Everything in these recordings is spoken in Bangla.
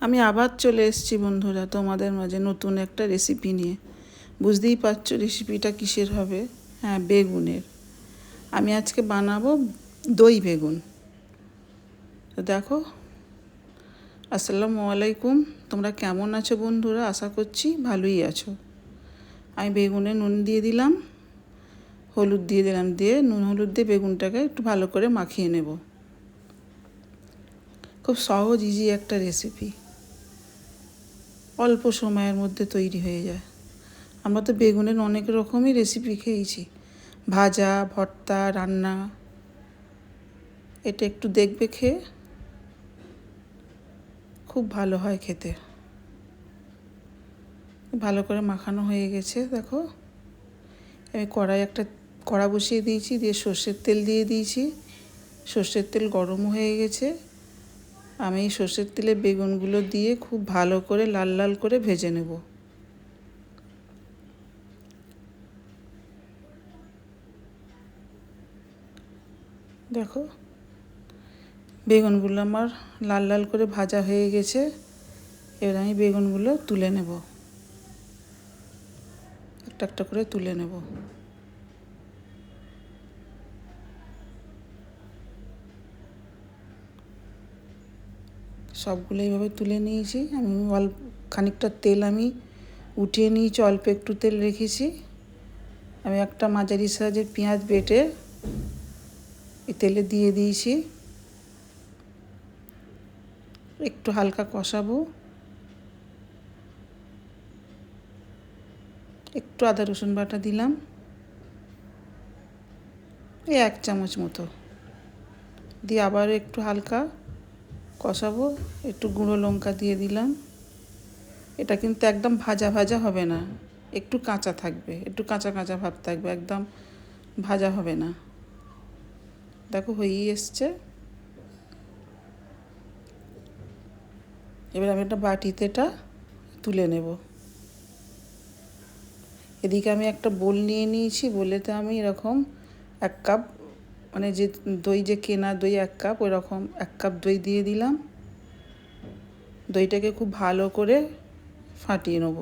আমি আবার চলে এসেছি বন্ধুরা তোমাদের মাঝে নতুন একটা রেসিপি নিয়ে। বুঝতেই পারছ রেসিপিটা কিসের হবে? হ্যাঁ বেগুনের। আমি আজকে বানাবো দই বেগুন। তো দেখো, আসসালামু আলাইকুম। তোমরা কেমন আছো বন্ধুরা? আশা করছি ভালোই আছো। আমি বেগুনে নুন দিয়ে দিলাম, হলুদ দিয়ে দিলাম, দিয়ে নুন হলুদ দিয়ে বেগুনটাকে একটু ভালো করে মাখিয়ে নেব। খুব সহজ ইজি একটা রেসিপি অল্প সময়ের মধ্যে তৈরি হয়ে যায়। আমরা তো বেগুনের অনেক রকমই রেসিপি খেয়েছি। ভাজা, ভর্তা, রান্না। এটা একটু দেখবে খেয়ে খুব ভালো হয় খেতে। ভালো করে মাখানো হয়ে গেছে, দেখো। আমি কড়াই একটা, কড়া বসিয়ে দিয়েছি, দিয়ে সর্ষের তেল দিয়ে দিয়েছি। সর্ষের তেল গরম হয়ে গেছে। আমি সর্ষের তেলে বেগুনগুলো দিয়ে খুব ভালো করে লাল লাল করে ভেজে নেব। দেখো, বেগুনগুলো আমার লাল লাল করে ভাজা হয়ে গেছে। এবার আমি বেগুনগুলো তুলে নেব। একটা একটা করে তুলে নেব। সবগুলো এইভাবে তুলে নিয়েছি। আমি অল্প খানিকটা তেল আমি উঠিয়ে নিয়েছি, অল্প একটু তেল রেখেছি। আমি একটা মাঝারি সাইজের পেঁয়াজ বেটে এই তেলে দিয়ে দিয়েছি। একটু হালকা কষাবো। একটু আদা, রসুন বাটা দিলাম। এই এক চামচ মতো। দিয়ে আবার একটু হালকা কষাবো, একটু গুঁড়ো লঙ্কা দিয়ে দিলাম। এটা কিন্তু একদম ভাজা ভাজা হবে না, একটু কাঁচা থাকবে, একটু কাঁচা কাঁচা ভাব থাকবে, একদম ভাজা হবে না। দেখো হয়েই এসছে। এবার আমি একটা বাটিতে এটা তুলে নেব। এদিকে আমি একটা বোল নিয়ে নিয়েছি, বলেতে আমি এরকম এক কাপ মানে যে দই যে কেনা দই এক কাপ ওই রকম এক কাপ দই দিয়ে দিলাম। দইটাকে খুব ভালো করে ফাটিয়ে নেব।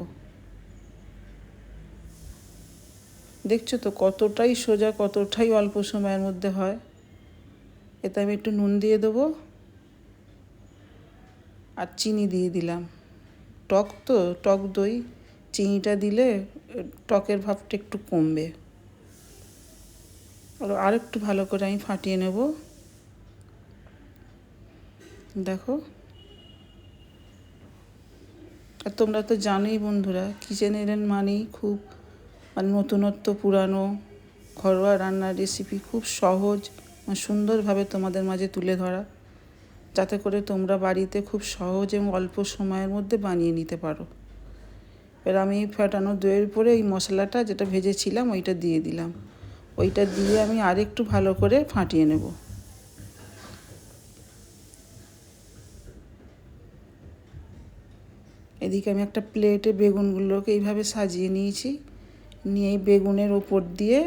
দেখছ তো কতটাই সোজা, কতটাই অল্প সময়ের মধ্যে হয়। এতে আমি একটু নুন দিয়ে দেবো আর চিনি দিয়ে দিলাম। টক তো, টক দই, চিনিটা দিলে টকের ভাবটা একটু কমবে। আর একটু ভালো করে আমি ফাটিয়ে নেব। দেখো। আর তোমরা তো জানোই বন্ধুরা, কিচেন এলেন মানেই খুব মানে নতুনত্ব পুরানো ঘরোয়া রান্নার রেসিপি খুব সহজ সুন্দরভাবে তোমাদের মাঝে তুলে ধরা। যাতে করে তোমরা বাড়িতে খুব সহজ এবং অল্প সময়ের মধ্যে বানিয়ে নিতে পারো। এবার আমি ফাটানো দইয়ের উপরে ওই মশলাটা যেটা ভেজেছিলাম, ওইটা দিয়ে দিলাম। ওইটা দিয়ে আমি আরেকটু ভালো করে ফাটিয়ে নেব। এদিকে আমি একটা প্লেটে বেগুনগুলোকে এইভাবে সাজিয়ে নিয়েছি। নিয়ে এই বেগুনের ওপর দিয়ে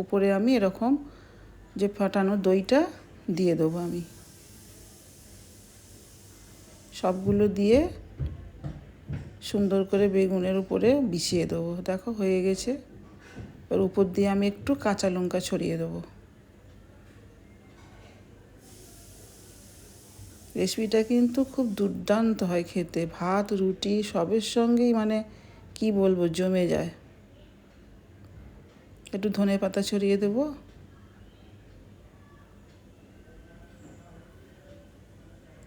ওপরে আমি এরকম যে ফাটানো দইটা দিয়ে দেবো আমি। সবগুলো দিয়ে সুন্দর করে বেগুনের উপরে বিছিয়ে দেবো। দেখো হয়ে গেছে। এর উপর দিয়ে আমি একটু কাঁচা লঙ্কা ছড়িয়ে দেবো। রেসিপিটা কিন্তু খুব দুর্দান্ত হয় খেতে। ভাত, রুটি সবের সঙ্গেই মানে কি বলব, জমে যায়। একটু ধনে পাতা ছড়িয়ে দেবো।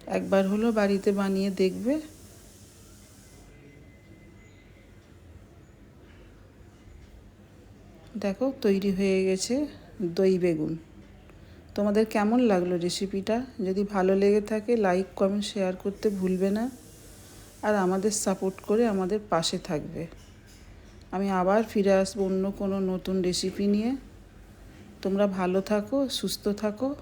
একবার হলো বাড়িতে বানিয়ে দেখবে। দেখো, তৈরি হয়ে গেছে দই বেগুন। তোমাদের কেমন লাগল রেসিপিটা যদি ভালো লেগে থাকে লাইক কমেন্ট শেয়ার করতে ভুলবে না। আর আমাদের সাপোর্ট করে আমাদের পাশে থাকবে। আমি আবার ফিরে আসব অন্য কোনো নতুন রেসিপি নিয়ে। তোমরা ভালো থাকো, সুস্থ থাকো।